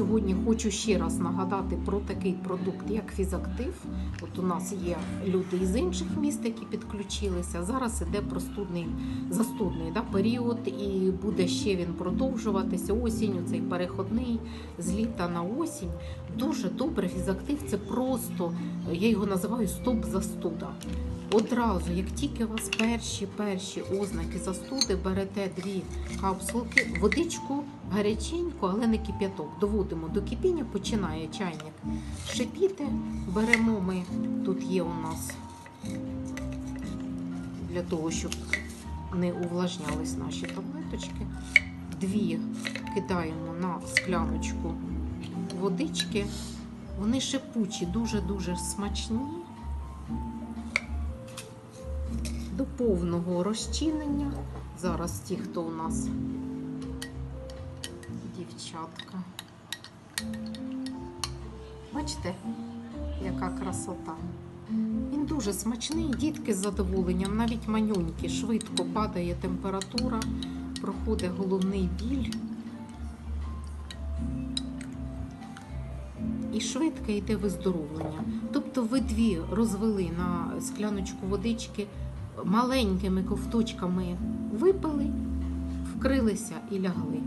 сьогодні хочу ще раз нагадати про такий продукт, як фізактив. От у нас є люди із інших міст, які підключилися. Зараз іде простудний застудний да, період, і буде ще він продовжуватися осінню, цей переходний з літа на осінь. Дуже добре фізактив. Це просто я його називаю стоп-застуда. Одразу, як тільки у вас перші перші ознаки застуди, берете дві капсулки, водичку гаряченьку, але не кип'яток. Доводимо до кипіння, починає чайник шипіти. Беремо ми, тут є у нас для того, щоб не увлажнялись наші таблеточки. Дві кидаємо на скляночку водички. Вони шипучі, дуже-дуже смачні. До повного розчинення. Зараз ті, хто у нас дівчатка. Бачите, яка красота. Він дуже смачний, дітки з задоволенням, навіть манюнькі, швидко падає температура, проходить головний біль. І швидко йде виздоровлення. Тобто ви дві розвели на скляночку водички, маленькими ковточками випили, вкрилися і лягли.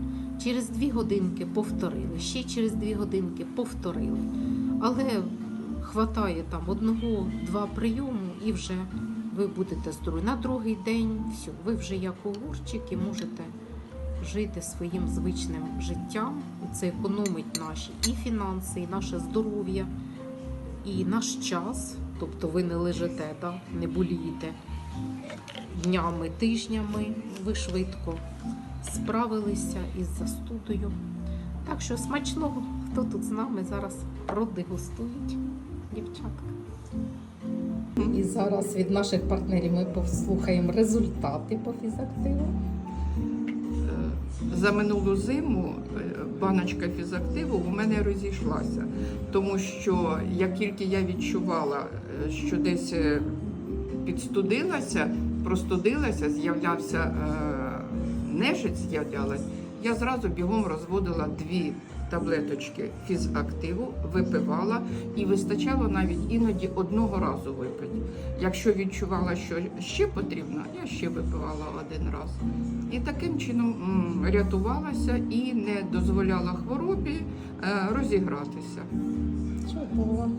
Через дві годинки повторили, ще через дві годинки повторили. Але хватає там одного-два прийому і вже ви будете здорові. На другий день все, ви вже як огурчик і можете жити своїм звичним життям. Це економить наші і фінанси, і наше здоров'я, і наш час. Тобто ви не лежите, да? не болієте днями, тижнями. Ви швидко справилися із застудою. Так що смачного, хто тут з нами зараз продегустують, дівчатка. І зараз від наших партнерів ми послухаємо результати по фізактиву. За минулу зиму е, баночка фізактиву у мене розійшлася, тому що як тільки я відчувала, е, що десь е, підстудилася, простудилася, з'являвся е, нежить, з'являлась, я зразу бігом розводила дві таблеточки фізактиву, випивала і вистачало навіть іноді одного разу випити. Якщо відчувала, що ще потрібно, я ще випивала один раз. І таким чином рятувалася і не дозволяла хворобі е, розігратися. Чудово.